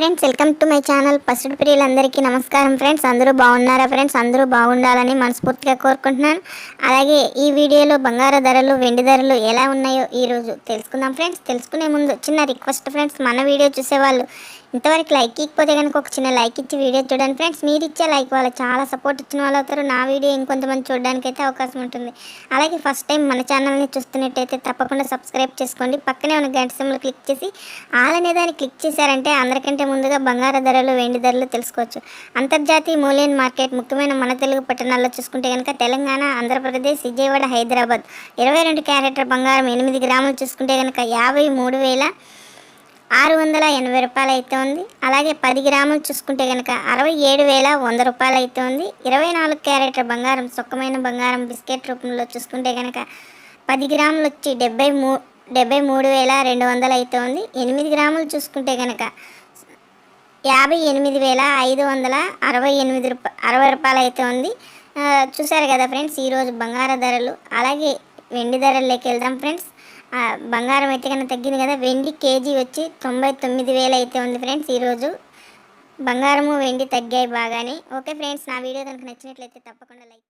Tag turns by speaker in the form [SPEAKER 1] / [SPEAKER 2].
[SPEAKER 1] Friends welcome to my channel. పసుడు ప్రియులందరికీ నమస్కారం friends. అందరూ బాగున్నారా ఫ్రెండ్స్? అందరూ బాగుండాలని మనస్ఫూర్తిగా కోరుకుంటున్నాను. అలాగే ఈ వీడియోలో బంగారు ధరలు వెండి ధరలు ఎలా ఉన్నాయో ఈరోజు తెలుసుకుందాం ఫ్రెండ్స్. తెలుసుకునే ముందు చిన్న రిక్వెస్ట్ ఫ్రెండ్స్ మన వీడియో చూసేవాళ్ళు ఇంతవరకు లైక్ ఇకపోతే కనుక ఒక చిన్న లైక్ ఇచ్చి వీడియో చూడండి ఫ్రెండ్స్. మీరు ఇచ్చే లైక్ వాళ్ళు చాలా సపోర్ట్ ఇచ్చిన వాళ్ళు అవుతారు. నా వీడియో ఇంకొంతమంది చూడడానికి అయితే అవకాశం ఉంటుంది. అలాగే ఫస్ట్ టైం మన ఛానల్ని చూస్తున్నట్టయితే తప్పకుండా సబ్స్క్రైబ్ చేసుకోండి. పక్కనే ఉన్న గంట సింబల్ క్లిక్ చేసి ఆల్ అనే దాన్ని క్లిక్ చేశారంటే అందరికంటే ముందుగా బంగారు ధరలు వెండి ధరలు తెలుసుకోవచ్చు. అంతర్జాతీయ మూల్యం మార్కెట్ ముఖ్యమైన మన తెలుగు పట్టణాల్లో చూసుకుంటే కనుక తెలంగాణ ఆంధ్రప్రదేశ్ విజయవాడ హైదరాబాద్. ఇరవై రెండు క్యారెక్టర్ బంగారం ఎనిమిది గ్రాములు చూసుకుంటే కనుక యాభై మూడు వేల ఆరు వందల ఎనభై రూపాయలు అయితే ఉంది. అలాగే పది గ్రాములు చూసుకుంటే కనుక అరవై ఏడు వేల వంద రూపాయలు అయితే ఉంది. ఇరవై నాలుగు క్యారెట్ల బంగారం సుఖమైన బంగారం బిస్కెట్ రూపంలో చూసుకుంటే కనుక పది గ్రాములు వచ్చి డెబ్బై మూ డెబ్బై మూడు వేల రెండు వందలు అయితే ఉంది. ఎనిమిది గ్రాములు చూసుకుంటే కనుక యాభై ఎనిమిది వేల ఐదు వందల అరవై ఎనిమిది రూప అరవై రూపాయలు అయితే ఉంది. చూసారు కదా ఫ్రెండ్స్ ఈరోజు బంగారు ధరలు అలాగే వెండి ధరల్లోకి వెళ్దాం ఫ్రెండ్స్. బంగారం అయితే కన్నా తగ్గింది కదా వెండి కేజీ వచ్చి తొంభై తొమ్మిది వేలు అయితే ఉంది ఫ్రెండ్స్ ఈరోజు బంగారము వెండి తగ్గాయి బాగానే. ఓకే ఫ్రెండ్స్ నా వీడియో కనుక నచ్చినట్లయితే తప్పకుండా లైక్